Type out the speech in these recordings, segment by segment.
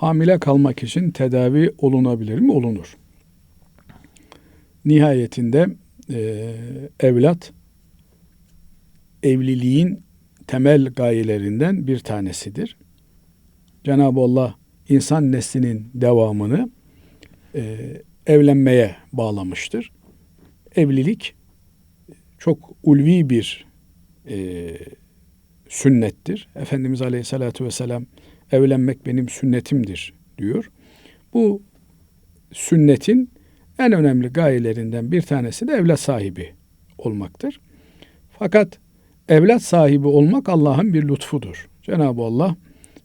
hamile kalmak için tedavi olunabilir mi? Olunur. Nihayetinde e, evlat evliliğin temel gayelerinden bir tanesidir. Cenab-ı Allah insan neslinin devamını e, evlenmeye bağlamıştır. Evlilik çok ulvi bir e, sünnettir. Efendimiz Aleyhisselatü Vesselam evlenmek benim sünnetimdir diyor. Bu sünnetin en önemli gayelerinden bir tanesi de evlat sahibi olmaktır. Fakat evlat sahibi olmak Allah'ın bir lütfudur. Cenab-ı Allah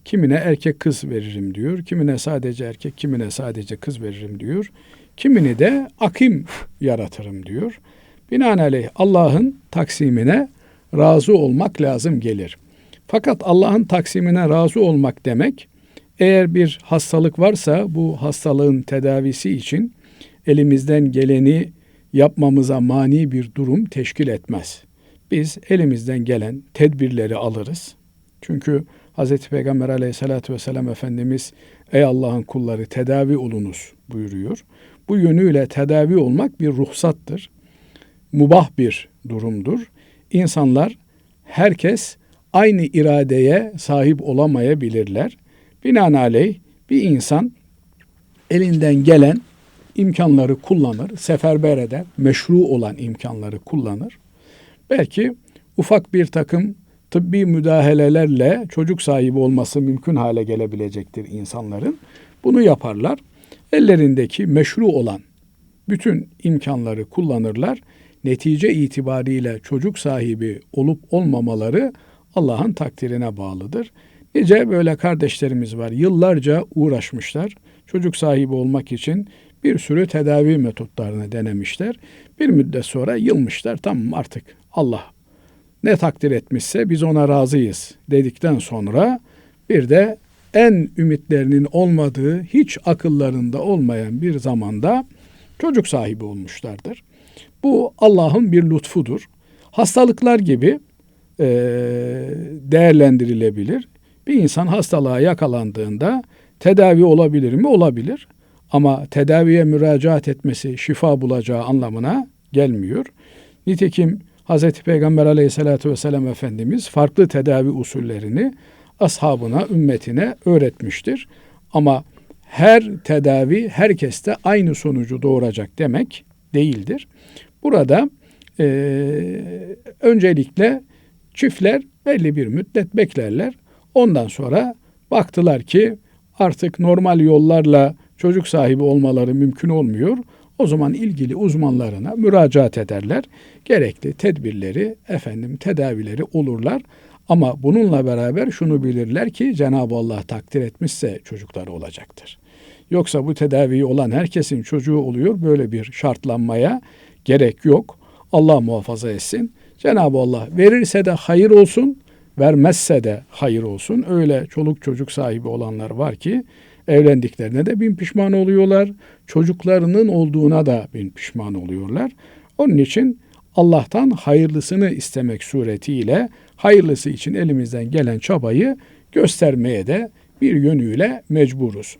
kimine erkek kız veririm diyor. Kimine sadece erkek, kimine sadece kız veririm diyor. Kimini de akim yaratırım diyor. Binaenaleyh Allah'ın taksimine razı olmak lazım gelir. Fakat Allah'ın taksimine razı olmak demek eğer bir hastalık varsa bu hastalığın tedavisi için elimizden geleni yapmamıza mani bir durum teşkil etmez. Biz elimizden gelen tedbirleri alırız. Çünkü Hz. Peygamber aleyhissalatü vesselam Efendimiz ey Allah'ın kulları tedavi olunuz buyuruyor. Bu yönüyle tedavi olmak bir ruhsattır. Mubah bir durumdur. İnsanlar herkes aynı iradeye sahip olamayabilirler. Binaenaleyh bir insan elinden gelen imkanları kullanır, seferber eder, meşru olan imkanları kullanır. Belki ufak bir takım tıbbi müdahalelerle çocuk sahibi olması mümkün hale gelebilecektir insanların. Bunu yaparlar. Ellerindeki meşru olan bütün imkanları kullanırlar. Netice itibariyle çocuk sahibi olup olmamaları Allah'ın takdirine bağlıdır. Nice böyle kardeşlerimiz var. Yıllarca uğraşmışlar. Çocuk sahibi olmak için bir sürü tedavi metotlarını denemişler. Bir müddet sonra yılmışlar. Tamam artık Allah ne takdir etmişse biz ona razıyız dedikten sonra bir de en ümitlerinin olmadığı, hiç akıllarında olmayan bir zamanda çocuk sahibi olmuşlardır. Bu Allah'ın bir lütfudur. Hastalıklar gibi e, değerlendirilebilir. Bir insan hastalığa yakalandığında tedavi olabilir mi? Olabilir. Ama tedaviye müracaat etmesi şifa bulacağı anlamına gelmiyor. Nitekim Hz. Peygamber aleyhissalatü vesselam Efendimiz farklı tedavi usullerini ashabına, ümmetine öğretmiştir. Ama her tedavi herkeste aynı sonucu doğuracak demek değildir. Burada e, öncelikle çiftler belli bir müddet beklerler. Ondan sonra baktılar ki artık normal yollarla çocuk sahibi olmaları mümkün olmuyor. O zaman ilgili uzmanlarına müracaat ederler. Gerekli tedbirleri, efendim tedavileri olurlar. Ama bununla beraber şunu bilirler ki Cenab-ı Allah takdir etmişse çocukları olacaktır. Yoksa bu tedavi olan herkesin çocuğu oluyor. Böyle bir şartlanmaya gerek yok. Allah muhafaza etsin. Cenab-ı Allah verirse de hayır olsun, vermezse de hayır olsun. Öyle çoluk çocuk sahibi olanlar var ki evlendiklerine de bin pişman oluyorlar. Çocuklarının olduğuna da bin pişman oluyorlar. Onun için Allah'tan hayırlısını istemek suretiyle hayırlısı için elimizden gelen çabayı göstermeye de bir yönüyle mecburuz.